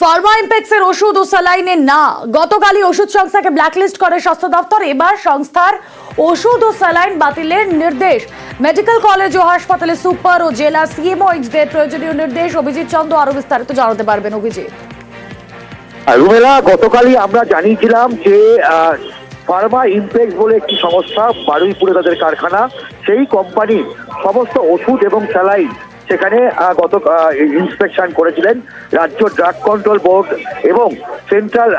Pharma ইম্পেক্সের ওষুধ ও স্যালাইনে না। গতকালই ওষুধ সংস্থাকে ব্ল্যাকলিস্ট করে স্বাস্থ্য দপ্তর এবার সংস্থার ওষুধ ও স্যালাইন বাতিলের নির্দেশ। মেডিকেল কলেজ ও হাসপাতালে সুপার ও জেলা সিএমওইচদের প্রয়োজনীয় নির্দেশ। অভিজিৎ চন্দ্র আরও বিস্তারিত জানাতে পারবেন অভিজিৎ। রুমেলা গতকালই আমরা জানিয়েছিলাম যে ফার্মা ইমপ্লেক্স বলে একটি সংস্থা বারুইপুরে তাদের কারখানা। সেই কোম্পানির সমস্ত ওষুধ এবং স্যালাইন সেখানে গত ইন্সপেকশন করেছিলেন রাজ্য ড্রাগ কন্ট্রোল বোর্ড এবং সেন্ট্রাল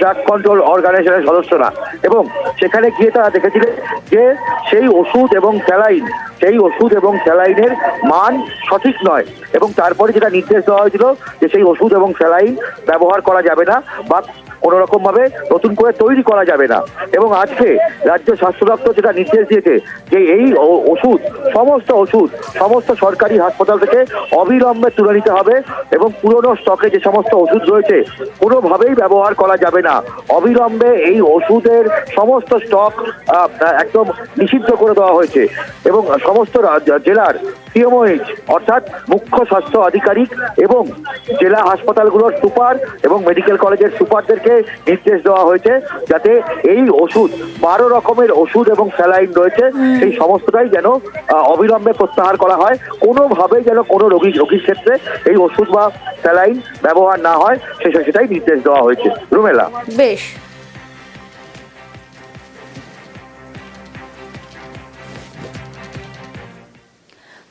ড্রাগ কন্ট্রোল অর্গানাইজেশনের সদস্যরা। এবং সেখানে গিয়ে তারা দেখেছিলেন যে সেই ওষুধ এবং স্যালাইন, সেই ওষুধ এবং স্যালাইনের মান সঠিক নয় এবং তারপরে যেটা নির্দেশ দেওয়া হয়েছিল যে সেই ওষুধ এবং স্যালাইন ব্যবহার করা যাবে না বা কোনো রকম ভাবে নতুন করে তৈরি করা যাবে না। এবং আজকে রাজ্য স্বাস্থ্য দপ্তর যেটা নির্দেশ দিয়েছে যে এই ওষুধ, সমস্ত ওষুধ, সমস্ত সরকারি হাসপাতাল থেকে অবিলম্বে তুলে নিতে হবে এবং পুরনো স্টকে যে সমস্ত ওষুধ রয়েছে কোনোভাবেই ব্যবহার করা যাবে না। অবিলম্বে এই ওষুধের সমস্ত স্টক একদম নিষিদ্ধ করে দেওয়া হয়েছে। এবং সমস্ত জেলার সিএমওএইচ অর্থাৎ মুখ্য স্বাস্থ্য আধিকারিক এবং জেলা হাসপাতালগুলোর সুপার এবং মেডিকেল কলেজের সুপারদেরকে নির্দেশ দেওয়া হয়েছে যাতে এই ওষুধ, বারো রকমের ওষুধ এবং স্যালাইন রয়েছে, সেই সমস্তটাই যেন অবিলম্বে প্রত্যাহার করা হয়। কোনোভাবেই যেন কোনো রোগী, রোগীর ক্ষেত্রে এই ওষুধ বা স্যালাইন ব্যবহার না হয়, সে সেটাই নির্দেশ দেওয়া হয়েছে। রুমেলা। বেশ।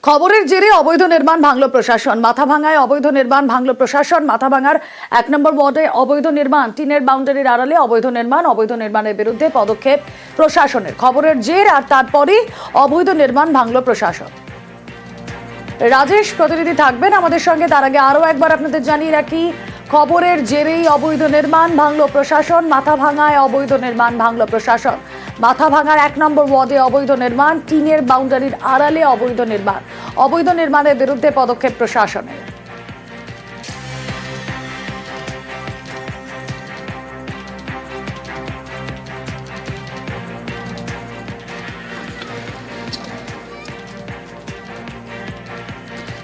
খবরের জেরে অবৈধ নির্মাণ ভাঙল প্রশাসন। মাথা ভাঙায় অবৈধ নির্মাণ ভাঙল প্রশাসন। মাথা ভাঙার এক নম্বর ওয়ার্ডে অবৈধ নির্মাণ। টিনের বাউন্ডারির আড়ালে অবৈধ নির্মাণ, অবৈধ নির্মাণের বিরুদ্ধে পদক্ষেপ প্রশাসনের। খবরের জের আর তারপরই অবৈধ নির্মাণ ভাঙল প্রশাসন। রাজেশ, প্রতিনিধি থাকবেন আমাদের সঙ্গে। তার আগে আরও একবার আপনাদের জানিয়ে রাখি, খবরের জেরেই অবৈধ নির্মাণ ভাঙল প্রশাসন। মাথা ভাঙায় অবৈধ নির্মাণ ভাঙল প্রশাসন। মাথা ভাঙার এক নম্বর ওয়ার্ডে অবৈধ নির্মাণ, টিনের বাউন্ডারির আড়ালে অবৈধ নির্মাণ। অবৈধ নির্মাণের বিরুদ্ধে পদক্ষেপ প্রশাসনের।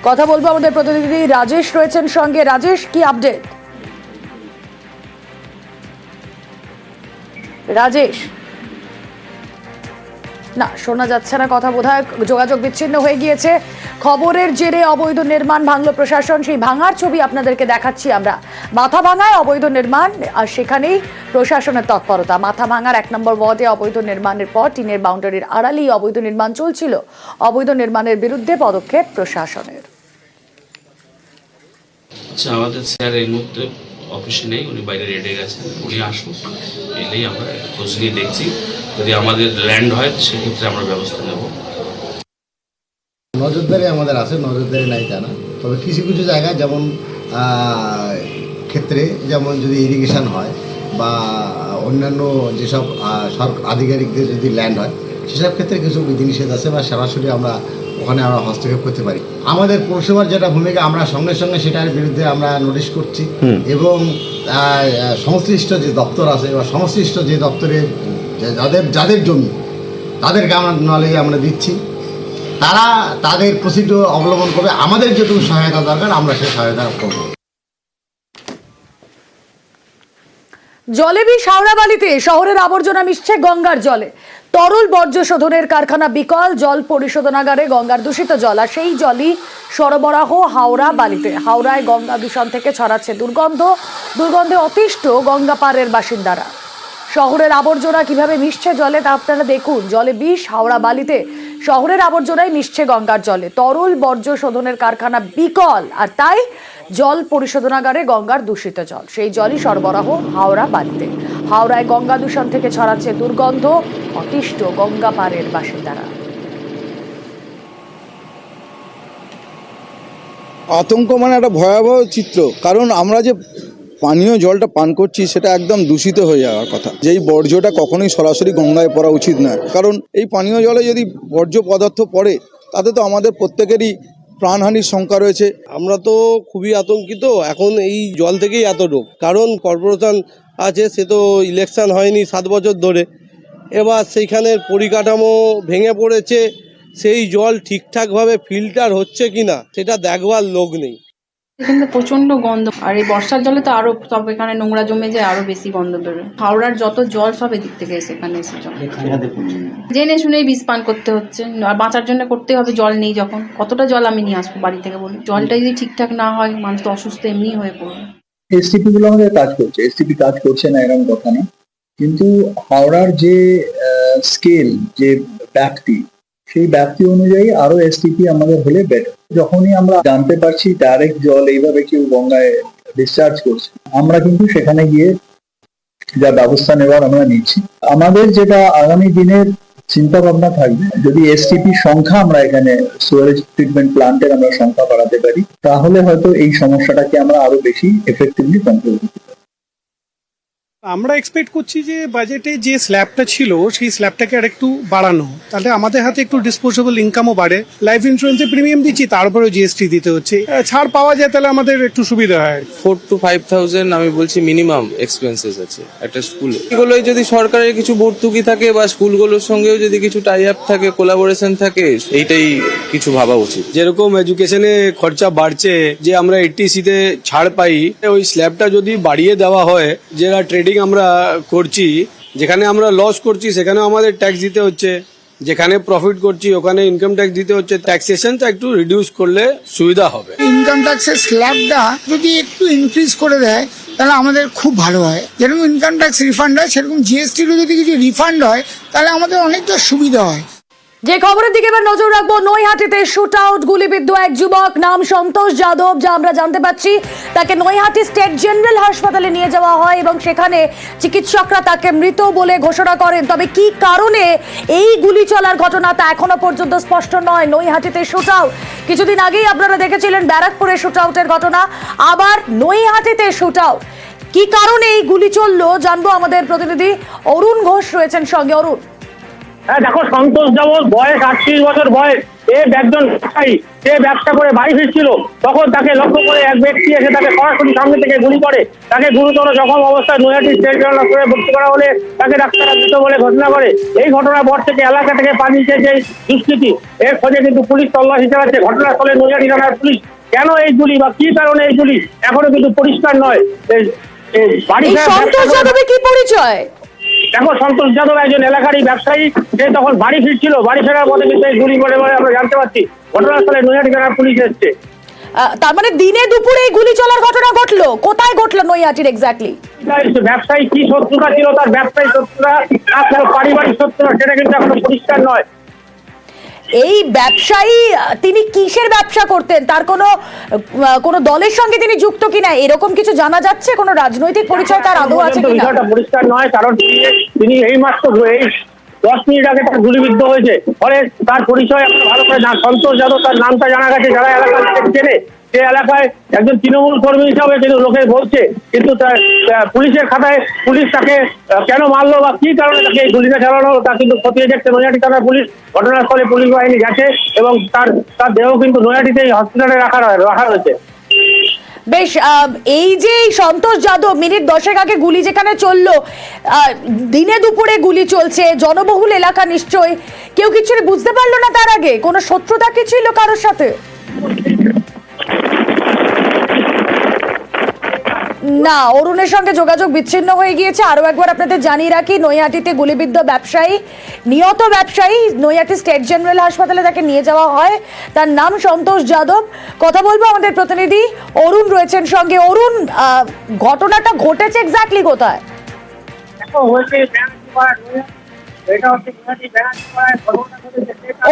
কথা বলব আমাদের প্রতিনিধি রাজেশ রয়েছেন সঙ্গে। রাজেশ, কি আপডেট রাজেশ না, শোনা যাচ্ছে না কথা বোধহয়, যোগাযোগ বিচ্ছিন্ন হয়ে গিয়েছে। খবরের জেরে অবৈধ নির্মাণ ভাঙলো প্রশাসন, সেই ভাঙার ছবি আপনাদেরকে দেখাচ্ছি আমরা। মাথা ভাঙায় অবৈধ নির্মাণ, আর সেখানেই প্রশাসনের তৎপরতা। মাথা ভাঙার এক নম্বর ওয়ার্ডে অবৈধ নির্মাণের পর টিনের বাউন্ডারির আড়ালেই অবৈধ নির্মাণ চলছিল। অবৈধ নির্মাণের বিরুদ্ধে পদক্ষেপ প্রশাসনের। আচ্ছা আমাদের স্যার এই মুহূর্তে অফিসে নেই, উনি বাইরে রেডে গেছেন। উনি আসুন এলেই আমরা খোঁজ নিয়ে দেখছি। যদি আমাদের ল্যান্ড হয়, সেক্ষেত্রে আমরা ব্যবস্থা নেব। নজরদারি আমাদের আছে, নজরদারি নাই তা না। তবে কিছু কিছু জায়গায় যেমন ক্ষেত্রে, যেমন যদি ইরিগেশন হয়, বা অন্যান্য যেসব আধিকারিকদের যদি ল্যান্ড হয়, সেসব ক্ষেত্রে কিছু বিধিনিষেধ আছে বা সরাসরি আমরা ওখানে আমরা হস্তক্ষেপ করতে পারি। আমাদের পৌরসভার যেটা ভূমিকা আমরা সঙ্গে সঙ্গে সেটার বিরুদ্ধে আমরা নোটিশ করছি। এবং সংশ্লিষ্ট যে দপ্তর আছে বা সংশ্লিষ্ট যে দপ্তরে যাদের যাদের জমি তাদেরকে আমরা নলেজ আমরা দিচ্ছি। তারা তাদের প্রসিডিওর অবলম্বন করবে। আমাদের যেটুকু সহায়তা দরকার আমরা সেই সহায়তা করব। জলে বিষ হাওড়াবালিতে শহরের আবর্জনা মিশছে গঙ্গার জলে। তরল বর্জ্য শোধনের কারখানা বিকল, জল পরিশোধনাগারে গঙ্গার দূষিত জল, আর সেই জলই সরবরাহ হাওড়া বালিতে। হাওড়ায় গঙ্গা দূষণ থেকে ছড়াচ্ছে দুর্গন্ধ। দুর্গন্ধে অতিষ্ঠ গঙ্গা পাড়ের বাসিন্দারা। শহরের আবর্জনা কীভাবে মিশছে জলে তা আপনারা দেখুন। জলে বিষ, হাওড়া বালিতে শহরের আবর্জনায় মিশছে গঙ্গার জলে। তরল বর্জ্য শোধনের কারখানা বিকল, আর তাই জল পরিশোধনাগারে গঙ্গার দূষিত জল। সেই জলই সরবরাহ হাওড়া বালিতে। হাওড়ায় গঙ্গা দূষণ থেকে ছড়াচ্ছে দুর্গন্ধ। অতিষ্ঠ গঙ্গা পাড়ের বাসিন্দারা। আতঙ্ক মানে একটা ভয়াবহ চিত্র কারণ আমরা যে পানীয় জলটা পান করছি সেটা একদম দূষিত হয়ে যাওয়ার কথা। যেই বর্জ্যটা কখনোই সরাসরি গঙ্গায় পড়া উচিত নয়। কারণ এই পানীয় জলে যদি বর্জ্য পদার্থ পড়ে তাতে তো আমাদের প্রত্যেকেরই প্রাণহানির শঙ্কা রয়েছে। আমরা তো খুবই আতঙ্কিত এখন এই জল থেকেই এত রোগ কারণ কর্পোরেশন আছে সে তো ইলেকশন হয়নি সাত বছর ধরে। এবার সেইখানের পরিকাঠামো ভেঙে পড়েছে সেই জল ঠিকঠাকভাবে ফিল্টার হচ্ছে কিনা সেটা দেখবার লোক নেই। কিন্তু প্রচণ্ড গন্ধ আর এই বর্ষার জলে তো আরও সব এখানে নোংরা জমে যায় আরও বেশি গন্ধ বেরোয়। হাওড়ার যত জল সব এদিক থেকে এসে এখানে এসে জল জেনে শুনেই বিষ পান করতে হচ্ছে আর বাঁচার জন্য করতে হবে জল নেই যখন। কতটা জল আমি নিয়ে আসব বাড়ি থেকে বলি জলটা যদি ঠিকঠাক না হয় মানুষ তো অসুস্থ এমনি হয়ে পড়বে। এসটিপি গুলো আমাদের কাজ করছে এসটিপি কাজ করছে না এরকম কথা না। কিন্তু হাওড়ার যে স্কেল যে ব্যাপ্তি, সেই ব্যাপ্তি অনুযায়ী আরও এসটিপি আমাদের হলে বেটার যখনই আমরা জানতে পারছি ডাইরেক্ট জল এইভাবে কেউ গঙ্গায় ডিসচার্জ করছে, আমরা কিন্তু সেখানে গিয়ে যা ব্যবস্থা নেওয়ার আমরা নিচ্ছি। আমাদের যেটা আগামী দিনের চিন্তা ভাবনা থাকবে, যদি এসটিপি সংখ্যা আমরা এখানে সুয়ারেজ ট্রিটমেন্ট প্লান্টের আমরা সংখ্যা বাড়াতে পারি, তাহলে হয়তো এই সমস্যাটাকে আমরা আরও বেশি এফেক্টিভলি কন্ট্রোল করতে পারি আমরা এক্সপেক্ট করছি যে বাজেটে যে স্ল্যাবটা ছিল সেই স্ল্যাবটাকে আর একটু বাড়ানো। তাহলে আমাদের হাতে একটু ডিসপোজেবল ইনকামও বাড়ে। লাইফ ইন্স্যুরেন্সের প্রিমিয়াম দিচ্ছি তারপরেও জিএসটি দিতে হচ্ছে। ছাড় পাওয়া যায় তাহলে আমাদের একটু সুবিধা হয়। ফোর টু ফাইভ থাউজেন্ড আমি বলছি মিনিমাম এক্সপেন্সেস আছে একটা স্কুলে এগুলোই যদি সরকারের কিছু ভর্তুকি থাকে বা স্কুলগুলোর সঙ্গেও যদি কিছু টাই আপ থাকে কোলাবোরেশন থাকে এইটাই কিছু ভাবা উচিত। যেরকম এডুকেশনে খরচা বাড়ছে যে আমরা এইটিসিতে ছাড় পাই ওই স্ল্যাবটা যদি বাড়িয়ে দেওয়া হয় যেটা ট্রেডিং আমরা করছি, যেখানে আমরা লস করছি, সেখানেও আমাদের ট্যাক্স দিতে হচ্ছে। যেখানে প্রফিট করছি, ওখানে ইনকাম ট্যাক্স দিতে হচ্ছে। ট্যাক্সেশনটা একটু রিডিউস করলে সুবিধা হবে। ইনকাম ট্যাক্সের স্ল্যাবটা যদি একটু ইনক্রিজ করে দেয়, তাহলে আমাদের খুব ভালো হয়। যেরকম ইনকাম ট্যাক্স রিফান্ড হয়, সেরকম জিএসটিরও যদি কিছু রিফান্ড হয়, তাহলে আমাদের অনেকটা সুবিধা হয়। যে খবরের দিকে এবার নজর রাখব, নৈহাটিতে শুট আউট গুলিবিদ্ধ এক যুবক, নাম সন্তোষ যাদব, যা আমরা জানতে পাচ্ছি তাকে নৈহাটি স্টেট জেনারেল হাসপাতালে নিয়ে যাওয়া হয় এবং সেখানে চিকিৎসকরা তাকে মৃত বলে ঘোষণা করেন। তবে কি কারণে এই গুলি চলার ঘটনা তা এখনও পর্যন্ত স্পষ্ট নয়। নৈহাটিতে শুট আউট কিছুদিন আগেই আপনারা দেখেছিলেন ব্যারাকপুরে শুট আউটের ঘটনা। আবার নৈহাটিতে শুট আউট কি কারণে এই গুলি চলল জানব আমাদের প্রতিনিধি অরুণ ঘোষ রয়েছেন সঙ্গে। অরুণ। হ্যাঁ দেখো সন্তোষ যাবত বয়স আটত্রিশ বছর বয়স। এ একজন ব্যবসায়ী সে ব্যবসা করে বাড়ি ফিরছিল। তখন তাকে লক্ষ্য করে এক ব্যক্তি এসে তাকে সরাসরি সামনে থেকে গুলি করে। তাকে গুরুতর জখম অবস্থায় নৈহাটি স্টেট হাসপাতালে ভর্তি করা হলে তাকে ডাক্তাররা মৃত বলে ঘোষণা করে। এই ঘটনার পর থেকে এলাকা থেকে পালিয়েছে যে দুষ্কৃতি। এর খোঁজে কিন্তু পুলিশ তল্লাশি চালাচ্ছে। ঘটনাস্থলে নৈহাটি থানার পুলিশ। কেন এই গুলি বা কি কারণে এই গুলি? এখনও কিন্তু পরিষ্কার নয়। বাড়ি সন্তোষ যাদবের কি পরিচয়? দেখো সন্তোষ যাদব একজন এলাকারই ব্যবসায়ী যে তখন বাড়ি ফিরছিল বাড়ি ফেরার পথে কিন্তু এই গুলি করে বলে আমরা জানতে পারছি। ঘটনাস্থলে নৈহাটি থানার পুলিশ এসছে। তার মানে দিনে দুপুরে এই গুলি চলার ঘটনা ঘটলো? কোথায় ঘটলো নৈহাটির এক্স্যাক্টলি ব্যবসায়ী কি শত্রুতা ছিল তার ব্যবসায়ী শত্রুতা তার পারিবারিক শত্রুতা সেটা কিন্তু এখনও পরিষ্কার নয়। এই ব্যবসায়ী তিনি কিসের ব্যবসা করতেন? তার কোনো কোনো দলের সঙ্গে তিনি যুক্ত কিনা? এরকম কিছু জানা যাচ্ছে? কোনো রাজনৈতিক পরিচয় তার আদৌ আছে কিনা? পরিষ্কার নয় কারণ তিনি- এই মাত্র দশ মিনিট আগে তার গুলিবিদ্ধ হয়েছে। ফলে তার পরিচয় ভালো করে সন্তোষ যাদব তার নামটা জানা গেছে যারা এলাকার চেনে। সে এলাকায় একজন তৃণমূল কর্মী হিসাবে কিন্তু লোকে বলছে, কিন্তু পুলিশের খাতায় পুলিশ তাকে কেন মারলো বা কি কারণে তাকে এই গুলিটা চালানো তা কিন্তু খতিয়ে দেখছে নৈহাটি থানার পুলিশ। ঘটনাস্থলে পুলিশ বাহিনী গেছে এবং তার তার দেহ কিন্তু নৈহাটিতে হসপিটালে রাখা রাখা রয়েছে বেশ এই যে সন্তোষ যাদব মিনিট দশেক আগে গুলি যেখানে চলল দিনে দুপুরে গুলি চলছে, জনবহুল এলাকা নিশ্চয় কেউ কিছু বুঝতে পারল না তার আগে? কোনো শত্রুতা কি ছিল কারোর সাথে? না অরুণের সঙ্গে যোগাযোগ বিচ্ছিন্ন হয়ে গিয়েছে। আরও একবার আপনাদের জানিয়ে রাখি নৈহাটিতে গুলিবিদ্ধ ব্যবসায়ী নিহত ব্যবসায়ী নৈহাটি স্টেট জেনারেল হাসপাতালে তাকে নিয়ে যাওয়া হয়। তার নাম সন্তোষ যাদব। কথা বলব আমাদের প্রতিনিধি অরুণ রয়েছেন সঙ্গে। অরুণ ঘটনাটা ঘটেছে এক্স্যাক্টলি কোথায়?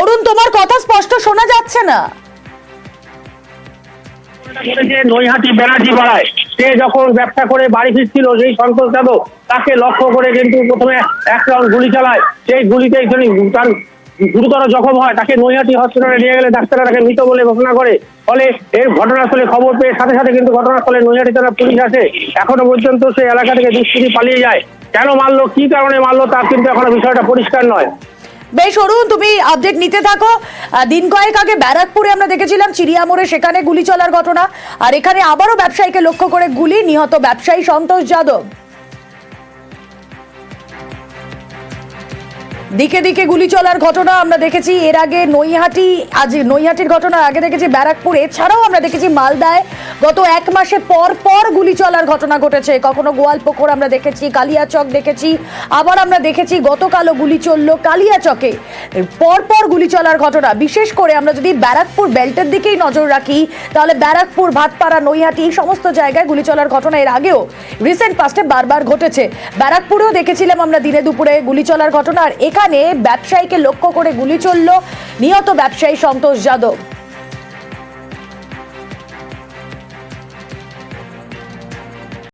অরুণ তোমার কথা স্পষ্ট শোনা যাচ্ছে না। নৈহাটি ব্যানার্জি পাড়ায় সে যখন ব্যবসা করে বাড়ি ফিরছিল সেই সন্তোষ যাদব তাকে লক্ষ্য করে কিন্তু প্রথমে এক রাউন্ড গুলি চালায়। সেই গুলিতেই তিনি তার গুরুতর জখম হয়। তাকে নৈহাটি হসপিটালে নিয়ে গেলে ডাক্তাররা তাকে মৃত বলে ঘোষণা করে। ফলে এর ঘটনাস্থলে খবর পেয়ে সাথে সাথে কিন্তু ঘটনাস্থলে নৈহাটি থানার পুলিশ আসে। এখনও পর্যন্ত সেই এলাকা থেকে দুষ্কৃতি পালিয়ে যায়। কেন মারলো? কি কারণে মারলো? তার কিন্তু এখনও বিষয়টা পরিষ্কার নয়। বেশ, অরুণ, তুমি আপডেট নিতে থাকো। দিন কয়েক আগে ব্যারাকপুরে আমরা দেখেছিলাম চিড়িয়ামোড়ে সেখানে গুলি চলার ঘটনা, আর এখানে আবারও ব্যবসায়ীকে লক্ষ্য করে গুলি, নিহত ব্যবসায়ী সন্তোষ যাদব। দিকে দিকে গুলি চলার ঘটনা আমরা দেখেছি। এর আগে নৈহাটি, আজ নৈহাটির ঘটনা আগে দেখেছি ব্যারাকপুর, এছাড়াও আমরা দেখেছি মালদায় গত এক মাসে পর পর গুলি চলার ঘটনা ঘটেছে। কখনো গোয়ালপুকুর আমরা দেখেছি, কালিয়াচক দেখেছি, আবার আমরা দেখেছি গতকালও গুলি চলল কালিয়াচকে। পর পর গুলি চলার ঘটনা। বিশেষ করে আমরা যদি ব্যারাকপুর বেল্টের দিকেই নজর রাখি, তাহলে ব্যারাকপুর, ভাতপাড়া, নৈহাটি এই সমস্ত জায়গায় গুলি চলার ঘটনা এর আগেও রিসেন্ট পাস্টে বারবার ঘটেছে। ব্যারাকপুরেও দেখেছিলাম আমরা দিনে দুপুরে গুলি চলার ঘটনা। আর এখানে ব্যবসায়ীকে লক্ষ্য করে গুলি চলল। নিহত ব্যবসায়ী সন্তোষ যাদব।